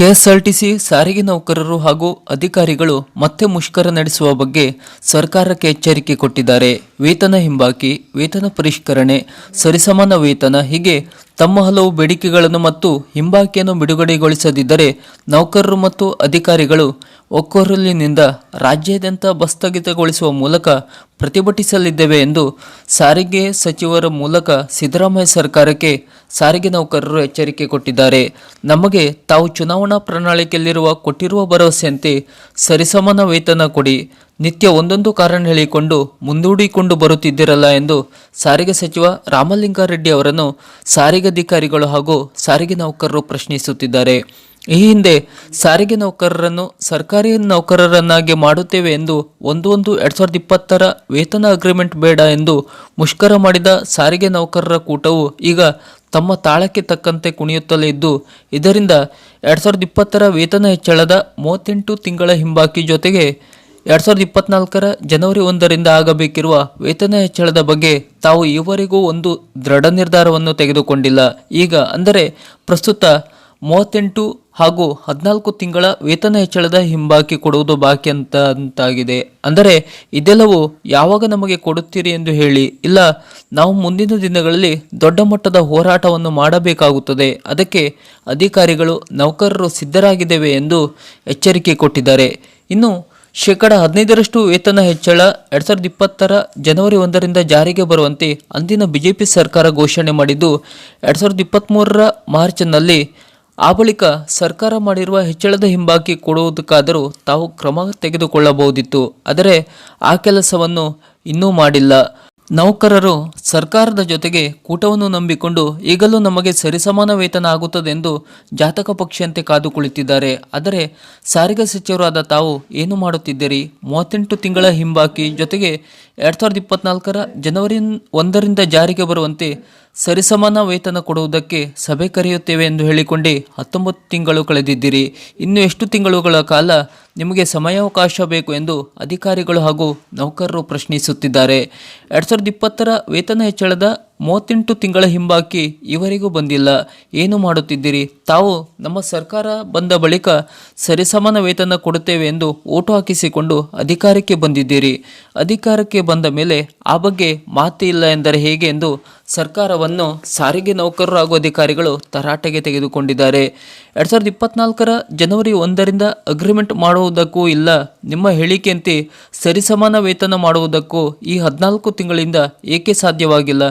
KSRTC ಸಾರಿಗೆ ನೌಕರರು ಹಾಗೂ ಅಧಿಕಾರಿಗಳು ಮತ್ತೆ ಮುಷ್ಕರ ನಡೆಸುವ ಬಗ್ಗೆ ಸರ್ಕಾರಕ್ಕೆ ಎಚ್ಚರಿಕೆ ಕೊಟ್ಟಿದ್ದಾರೆ. ವೇತನ ಹಿಂಬಾಕಿ, ವೇತನ ಪರಿಷ್ಕರಣೆ, ಸರಿಸಮಾನ ವೇತನ ಹೀಗೆ ತಮ್ಮ ಹಲವು ಬೇಡಿಕೆಗಳನ್ನು ಮತ್ತು ಹಿಂಬಾಕಿಯನ್ನು ಬಿಡುಗಡೆಗೊಳಿಸದಿದ್ದರೆ ನೌಕರರು ಮತ್ತು ಅಧಿಕಾರಿಗಳು ಒಕ್ಕೊರಲಿನಿಂದ ರಾಜ್ಯಾದ್ಯಂತ ಬಸ್ ಸ್ಥಗಿತಗೊಳಿಸುವ ಮೂಲಕ ಪ್ರತಿಭಟಿಸಲಿದ್ದೇವೆ ಎಂದು ಸಾರಿಗೆ ಸಚಿವರ ಮೂಲಕ ಸಿದ್ದರಾಮಯ್ಯ ಸರ್ಕಾರಕ್ಕೆ ಸಾರಿಗೆ ನೌಕರರು ಎಚ್ಚರಿಕೆ ಕೊಟ್ಟಿದ್ದಾರೆ. ನಮಗೆ ತಾವು ಚುನಾವಣಾ ಪ್ರಣಾಳಿಕೆಯಲ್ಲಿರುವ ಕೊಟ್ಟಿರುವ ಭರವಸೆಯಂತೆ ಸರಿಸಮಾನ ವೇತನ ಕೊಡಿ. ನಿತ್ಯ ಒಂದೊಂದು ಕಾರಣ ಹೇಳಿಕೊಂಡು ಮುಂದೂಡಿಕೊಂಡು ಬರುತ್ತಿದ್ದಿರಲ್ಲ ಎಂದು ಸಾರಿಗೆ ಸಚಿವ ರಾಮಲಿಂಗಾರೆಡ್ಡಿ ಅವರನ್ನು ಸಾರಿಗೆ ಅಧಿಕಾರಿಗಳು ಹಾಗೂ ಸಾರಿಗೆ ನೌಕರರು ಪ್ರಶ್ನಿಸುತ್ತಿದ್ದಾರೆ. ಈ ಹಿಂದೆ ಸಾರಿಗೆ ನೌಕರರನ್ನು ಸರ್ಕಾರಿ ನೌಕರರನ್ನಾಗಿ ಮಾಡುತ್ತೇವೆ ಎಂದು ಒಂದು ಒಂದು ಎರಡ್ ಸಾವಿರದ ಇಪ್ಪತ್ತರ ವೇತನ ಅಗ್ರಿಮೆಂಟ್ ಬೇಡ ಎಂದು ಮುಷ್ಕರ ಮಾಡಿದ ಸಾರಿಗೆ ನೌಕರರ ಕೂಟವು ಈಗ ತಮ್ಮ ತಾಳಕ್ಕೆ ತಕ್ಕಂತೆ ಕುಣಿಯುತ್ತಲೇ ಇದ್ದು, ಇದರಿಂದ ಎರಡ್ ಸಾವಿರದ ಇಪ್ಪತ್ತರ ವೇತನ ಹೆಚ್ಚಳದ ಮೂವತ್ತೆಂಟು ತಿಂಗಳ ಹಿಂಬಾಕಿ ಜೊತೆಗೆ ಎರಡ್ ಸಾವಿರದ ಇಪ್ಪತ್ನಾಲ್ಕರ ಜನವರಿ ಒಂದರಿಂದ ಆಗಬೇಕಿರುವ ವೇತನ ಹೆಚ್ಚಳದ ಬಗ್ಗೆ ತಾವು ಈವರೆಗೂ ಒಂದು ದೃಢ ನಿರ್ಧಾರವನ್ನು ತೆಗೆದುಕೊಂಡಿಲ್ಲ. ಈಗ ಅಂದರೆ ಪ್ರಸ್ತುತ ಮೂವತ್ತೆಂಟು ಹಾಗೂ ಹದಿನಾಲ್ಕು ತಿಂಗಳ ವೇತನ ಹೆಚ್ಚಳದ ಹಿಂಬಾಕಿ ಕೊಡುವುದು ಬಾಕಿ ಅಂತ ಅಂತಾಗಿದೆ ಅಂದರೆ ಇದೆಲ್ಲವೂ ಯಾವಾಗ ನಮಗೆ ಕೊಡುತ್ತೀರಿ ಎಂದು ಹೇಳಿ, ಇಲ್ಲ ನಾವು ಮುಂದಿನ ದಿನಗಳಲ್ಲಿ ದೊಡ್ಡ ಮಟ್ಟದ ಹೋರಾಟವನ್ನು ಮಾಡಬೇಕಾಗುತ್ತದೆ. ಅದಕ್ಕೆ ಅಧಿಕಾರಿಗಳು, ನೌಕರರು ಸಿದ್ಧರಾಗಿದ್ದೇವೆ ಎಂದು ಎಚ್ಚರಿಕೆ ಕೊಟ್ಟಿದ್ದಾರೆ. ಇನ್ನು ಶೇಕಡ ಹದಿನೈದರಷ್ಟು ವೇತನ ಹೆಚ್ಚಳ, ಎರಡ್ ಸಾವಿರದ ಇಪ್ಪತ್ತರ ಜನವರಿ ಒಂದರಿಂದ ಜಾರಿಗೆ ಬರುವಂತೆ ಅಂದಿನ ಬಿಜೆಪಿ ಸರ್ಕಾರ ಘೋಷಣೆ ಮಾಡಿದ್ದು, ಎರಡ್ ಸಾವಿರದ ಇಪ್ಪತ್ತ್ಮೂರರ ಮಾರ್ಚ್ನಲ್ಲಿ ಆ ಬಳಿಕ ಸರ್ಕಾರ ಮಾಡಿರುವ ಹೆಚ್ಚಳದ ಹಿಂಬಾಕಿ ಕೊಡುವುದಕ್ಕಾದರೂ ತಾವು ಕ್ರಮ ತೆಗೆದುಕೊಳ್ಳಬಹುದಿತ್ತು. ಆದರೆ ಆ ಕೆಲಸವನ್ನು ಇನ್ನೂ ಮಾಡಿಲ್ಲ. ನೌಕರರು ಸರ್ಕಾರದ ಜೊತೆಗೆ ಕೂಟವನ್ನು ನಂಬಿಕೊಂಡು ಈಗಲೂ ನಮಗೆ ಸರಿಸಮಾನ ವೇತನ ಆಗುತ್ತದೆ ಎಂದು ಜಾತಕ ಪಕ್ಷಿಯಂತೆ ಕಾದು ಕುಳಿತಿದ್ದಾರೆ ಆದರೆ ಸಾರಿಗೆ ಸಚಿವರಾದ ತಾವು ಏನು ಮಾಡುತ್ತಿದ್ದೀರಿ? ಮೂವತ್ತೆಂಟು ತಿಂಗಳ ಹಿಂಬಾಕಿ ಜೊತೆಗೆ ಎರಡ್ ಸಾವಿರದ ಇಪ್ಪತ್ನಾಲ್ಕರ ಜನವರಿ ಒಂದರಿಂದ ಜಾರಿಗೆ ಬರುವಂತೆ ಸರಿಸಮಾನ ವೇತನ ಕೊಡುವುದಕ್ಕೆ ಸಭೆ ಕರೆಯುತ್ತೇವೆ ಎಂದು ಹೇಳಿಕೊಂಡೇ ಹತ್ತೊಂಬತ್ತು ತಿಂಗಳು ಕಳೆದಿದ್ದೀರಿ. ಇನ್ನು ಎಷ್ಟು ತಿಂಗಳುಗಳ ಕಾಲ ನಿಮಗೆ ಸಮಯಾವಕಾಶ ಬೇಕು ಎಂದು ಅಧಿಕಾರಿಗಳು ಹಾಗೂ ನೌಕರರು ಪ್ರಶ್ನಿಸುತ್ತಿದ್ದಾರೆ. ಎರಡು ಸಾವಿರದ ಇಪ್ಪತ್ತರ ವೇತನ ಹೆಚ್ಚಳದ ಮೂವತ್ತೆಂಟು ತಿಂಗಳ ಹಿಂಬಾಕಿ ಇವರಿಗೂ ಬಂದಿಲ್ಲ. ಏನು ಮಾಡುತ್ತಿದ್ದೀರಿ? ತಾವು ನಮ್ಮ ಸರ್ಕಾರ ಬಂದ ಬಳಿಕ ಸರಿಸಮಾನ ವೇತನ ಕೊಡುತ್ತೇವೆ ಎಂದು ಓಟು ಹಾಕಿಸಿಕೊಂಡು ಅಧಿಕಾರಕ್ಕೆ ಬಂದಿದ್ದೀರಿ. ಅಧಿಕಾರಕ್ಕೆ ಬಂದ ಮೇಲೆ ಆ ಬಗ್ಗೆ ಮಾತೇ ಇಲ್ಲ ಎಂದರೆ ಹೇಗೆ ಎಂದು ಸರ್ಕಾರವನ್ನು ಸಾರಿಗೆ ನೌಕರರು ಹಾಗೂ ಅಧಿಕಾರಿಗಳು ತರಾಟೆಗೆ ತೆಗೆದುಕೊಂಡಿದ್ದಾರೆ. ಎರಡ್ ಸಾವಿರದ ಇಪ್ಪತ್ನಾಲ್ಕರ ಜನವರಿ ಒಂದರಿಂದ ಅಗ್ರಿಮೆಂಟ್ ಮಾಡುವುದಕ್ಕೂ ಇಲ್ಲ. ನಿಮ್ಮ ಹೇಳಿಕೆಯಂತೆ ಸರಿಸಮಾನ ವೇತನ ಮಾಡುವುದಕ್ಕೂ ಈ ಹದಿನಾಲ್ಕು ತಿಂಗಳಿಂದ ಏಕೆ ಸಾಧ್ಯವಾಗಿಲ್ಲ?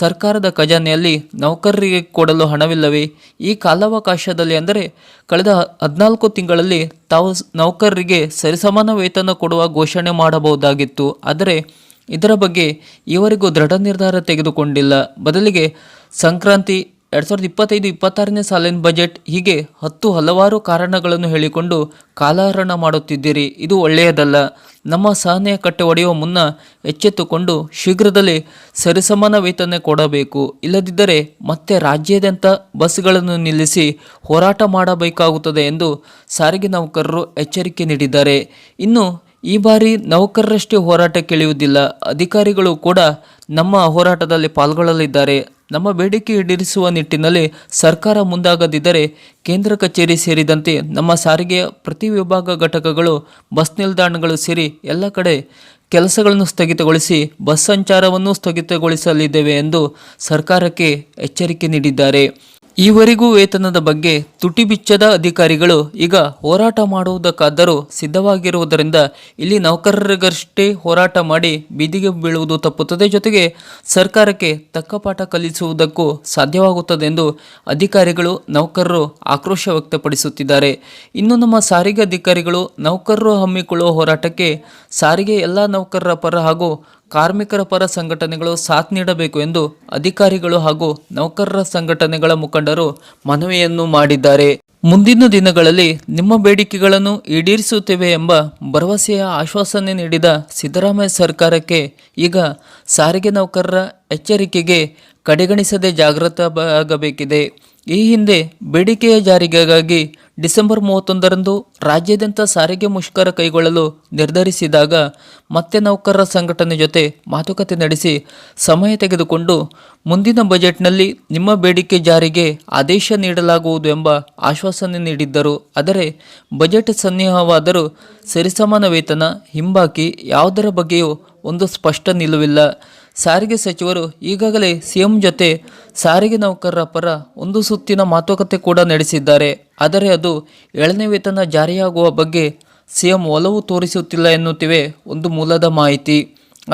ಸರ್ಕಾರದ ಖಜಾನೆಯಲ್ಲಿ ನೌಕರರಿಗೆ ಕೊಡಲು ಹಣವಿಲ್ಲವೇ? ಈ ಕಾಲಾವಕಾಶದಲ್ಲಿ ಅಂದರೆ ಕಳೆದ ಹದಿನಾಲ್ಕು ತಿಂಗಳಲ್ಲಿ ತಾವು ನೌಕರರಿಗೆ ಸರಿಸಮಾನ ವೇತನ ಕೊಡುವ ಘೋಷಣೆ ಮಾಡಬಹುದಾಗಿತ್ತು. ಆದರೆ ಇದರ ಬಗ್ಗೆ ಈವರೆಗೂ ದೃಢ ನಿರ್ಧಾರ ತೆಗೆದುಕೊಂಡಿಲ್ಲ. ಬದಲಿಗೆ ಸಂಕ್ರಾಂತಿ ಎರಡು ಸಾವಿರದ ಇಪ್ಪತ್ತೈದು, ಇಪ್ಪತ್ತಾರನೇ ಸಾಲಿನ ಬಜೆಟ್ ಹೀಗೆ ಹತ್ತು ಹಲವಾರು ಕಾರಣಗಳನ್ನು ಹೇಳಿಕೊಂಡು ಕಾಲಹರಣ ಮಾಡುತ್ತಿದ್ದೀರಿ. ಇದು ಒಳ್ಳೆಯದಲ್ಲ. ನಮ್ಮ ಸಹನೆಯ ಕಟ್ಟೆ ಒಡೆಯುವ ಮುನ್ನ ಎಚ್ಚೆತ್ತುಕೊಂಡು ಶೀಘ್ರದಲ್ಲೇ ಸರಿಸಮಾನ ವೇತನ ಕೊಡಬೇಕು. ಇಲ್ಲದಿದ್ದರೆ ಮತ್ತೆ ರಾಜ್ಯಾದ್ಯಂತ ಬಸ್ಗಳನ್ನು ನಿಲ್ಲಿಸಿ ಹೋರಾಟ ಮಾಡಬೇಕಾಗುತ್ತದೆ ಎಂದು ಸಾರಿಗೆ ನೌಕರರು ಎಚ್ಚರಿಕೆ ನೀಡಿದ್ದಾರೆ. ಇನ್ನು ಈ ಬಾರಿ ನೌಕರರಷ್ಟೇ ಹೋರಾಟ ಇಳಿಯುವುದಿಲ್ಲ ಅಧಿಕಾರಿಗಳು ಕೂಡ ನಮ್ಮ ಹೋರಾಟದಲ್ಲಿ ಪಾಲ್ಗೊಳ್ಳಲಿದ್ದಾರೆ. ನಮ್ಮ ಬೇಡಿಕೆ ಈಡೇರಿಸುವ ನಿಟ್ಟಿನಲ್ಲಿ ಸರ್ಕಾರ ಮುಂದಾಗದಿದ್ದರೆ ಕೇಂದ್ರ ಕಚೇರಿ ಸೇರಿದಂತೆ ನಮ್ಮ ಸಾರಿಗೆಯ ಪ್ರತಿ ವಿಭಾಗ ಘಟಕಗಳು, ಬಸ್ ನಿಲ್ದಾಣಗಳು ಸೇರಿ ಎಲ್ಲ ಕಡೆ ಕೆಲಸಗಳನ್ನು ಸ್ಥಗಿತಗೊಳಿಸಿ ಬಸ್ ಸಂಚಾರವನ್ನು ಸ್ಥಗಿತಗೊಳಿಸಲಿದ್ದೇವೆ ಎಂದು ಸರ್ಕಾರಕ್ಕೆ ಎಚ್ಚರಿಕೆ ನೀಡಿದ್ದಾರೆ. ಈವರೆಗೂ ವೇತನದ ಬಗ್ಗೆ ತುಟಿ ಬಿಚ್ಚದ ಅಧಿಕಾರಿಗಳು ಈಗ ಹೋರಾಟ ಮಾಡುವುದಕ್ಕಾದರೂ ಸಿದ್ಧವಾಗಿರುವುದರಿಂದ ಇಲ್ಲಿ ನೌಕರರಿಗಷ್ಟೇ ಹೋರಾಟ ಮಾಡಿ ಬೀದಿಗೆ ಬೀಳುವುದು ತಪ್ಪುತ್ತದೆ ಜೊತೆಗೆ ಸರ್ಕಾರಕ್ಕೆ ತಕ್ಕ ಪಾಠ ಕಲಿಸುವುದಕ್ಕೂ ಸಾಧ್ಯವಾಗುತ್ತದೆ ಎಂದು ಅಧಿಕಾರಿಗಳು, ನೌಕರರು ಆಕ್ರೋಶ ವ್ಯಕ್ತಪಡಿಸುತ್ತಿದ್ದಾರೆ. ಇನ್ನು ನಮ್ಮ ಸಾರಿಗೆ ಅಧಿಕಾರಿಗಳು ನೌಕರರು ಹಮ್ಮಿಕೊಳ್ಳುವ ಹೋರಾಟಕ್ಕೆ ಸಾರಿಗೆ ಎಲ್ಲ ನೌಕರರ ಪರ ಹಾಗೂ ಕಾರ್ಮಿಕರ ಪರ ಸಂಘಟನೆಗಳು ಸಾಥ್ ನೀಡಬೇಕು ಎಂದು ಅಧಿಕಾರಿಗಳು ಹಾಗೂ ನೌಕರರ ಸಂಘಟನೆಗಳ ಮುಖಂಡರು ಮನವಿಯನ್ನು ಮಾಡಿದ್ದಾರೆ. ಮುಂದಿನ ದಿನಗಳಲ್ಲಿ ನಿಮ್ಮ ಬೇಡಿಕೆಗಳನ್ನು ಈಡೇರಿಸುತ್ತೇವೆ ಎಂಬ ಭರವಸೆಯ ಆಶ್ವಾಸನೆ ನೀಡಿದ ಸಿದ್ದರಾಮಯ್ಯ ಸರ್ಕಾರಕ್ಕೆ ಈಗ ಸಾರಿಗೆ ನೌಕರರ ಎಚ್ಚರಿಕೆಗೆ ಕಡೆಗಣಿಸದೆ ಜಾಗೃತವಾಗಬೇಕಿದೆ ಈ ಹಿಂದೆ ಬೇಡಿಕೆಯ ಜಾರಿಗೆಗಾಗಿ ಡಿಸೆಂಬರ್ ಮೂವತ್ತೊಂದರಂದು ರಾಜ್ಯಾದ್ಯಂತ ಸಾರಿಗೆ ಮುಷ್ಕರ ಕೈಗೊಳ್ಳಲು ನಿರ್ಧರಿಸಿದಾಗ ಮತ್ತೆ ನೌಕರರ ಸಂಘಟನೆ ಜೊತೆ ಮಾತುಕತೆ ನಡೆಸಿ ಸಮಯ ತೆಗೆದುಕೊಂಡು ಮುಂದಿನ ಬಜೆಟ್ನಲ್ಲಿ ನಿಮ್ಮ ಬೇಡಿಕೆ ಜಾರಿಗೆ ಆದೇಶ ನೀಡಲಾಗುವುದು ಎಂಬ ಆಶ್ವಾಸನೆ ನೀಡಿದ್ದರು. ಆದರೆ ಬಜೆಟ್ ಸನ್ನಿಹವಾದರೂ ಸರಿಸಮಾನ ವೇತನ ಹಿಂಬಾಕಿ ಯಾವುದರ ಬಗ್ಗೆಯೂ ಒಂದು ಸ್ಪಷ್ಟ ನಿಲುವಿಲ್ಲ. ಸಾರಿಗೆ ಸಚಿವರು ಈಗಾಗಲೇ ಸಿಎಂ ಜೊತೆ ಸಾರಿಗೆ ನೌಕರರ ಪರ ಒಂದು ಸುತ್ತಿನ ಮಾತುಕತೆ ಕೂಡ ನಡೆಸಿದ್ದಾರೆ. ಆದರೆ ಅದು ಏಳನೇ ವೇತನ ಜಾರಿಯಾಗುವ ಬಗ್ಗೆ ಸಿಎಂ ಒಲವು ತೋರಿಸುತ್ತಿಲ್ಲ ಎನ್ನುತ್ತಿವೆ ಒಂದು ಮೂಲದ ಮಾಹಿತಿ.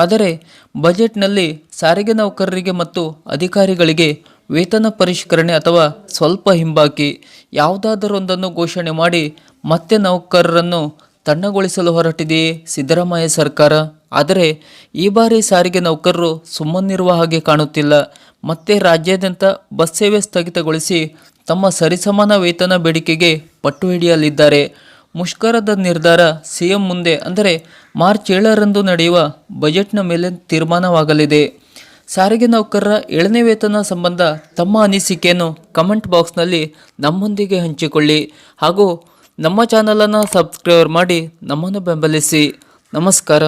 ಆದರೆ ಬಜೆಟ್ನಲ್ಲಿ ಸಾರಿಗೆ ನೌಕರರಿಗೆ ಮತ್ತು ಅಧಿಕಾರಿಗಳಿಗೆ ವೇತನ ಪರಿಷ್ಕರಣೆ ಅಥವಾ ಸ್ವಲ್ಪ ಹಿಂಬಾಕಿ, ಯಾವುದಾದರೊಂದನ್ನು ಘೋಷಣೆ ಮಾಡಿ ಮತ್ತೆ ನೌಕರರನ್ನು ತಣ್ಣಗೊಳಿಸಲು ಹೊರಟಿದೆಯೇ ಸಿದ್ದರಾಮಯ್ಯ ಸರ್ಕಾರ. ಆದರೆ ಈ ಬಾರಿ ಸಾರಿಗೆ ನೌಕರರು ಸುಮ್ಮನಿರುವ ಹಾಗೆ ಕಾಣುತ್ತಿಲ್ಲ. ಮತ್ತೆ ರಾಜ್ಯಾದ್ಯಂತ ಬಸ್ ಸೇವೆ ಸ್ಥಗಿತಗೊಳಿಸಿ ತಮ್ಮ ಸರಿಸಮಾನ ವೇತನ ಬೇಡಿಕೆಗೆ ಪಟ್ಟು ಹಿಡಿಯಲಿದ್ದಾರೆ. ಮುಷ್ಕರದ ನಿರ್ಧಾರ ಸಿಎಂ ಮುಂದೆ ಅಂದರೆ ಮಾರ್ಚ್ ಏಳರಂದು ನಡೆಯುವ ಬಜೆಟ್ನ ಮೇಲೆ ತೀರ್ಮಾನವಾಗಲಿದೆ. ಸಾರಿಗೆ ನೌಕರರ ಏಳನೇ ವೇತನ ಸಂಬಂಧ ತಮ್ಮ ಅನಿಸಿಕೆಯನ್ನು ಕಮೆಂಟ್ ಬಾಕ್ಸ್ನಲ್ಲಿ ನಮ್ಮೊಂದಿಗೆ ಹಂಚಿಕೊಳ್ಳಿ. ಹಾಗೂ ನಮ್ಮ ಚಾನಲನ್ನು ಸಬ್ಸ್ಕ್ರೈಬ್ ಮಾಡಿ ನಮ್ಮನ್ನು ಬೆಂಬಲಿಸಿ. ನಮಸ್ಕಾರ.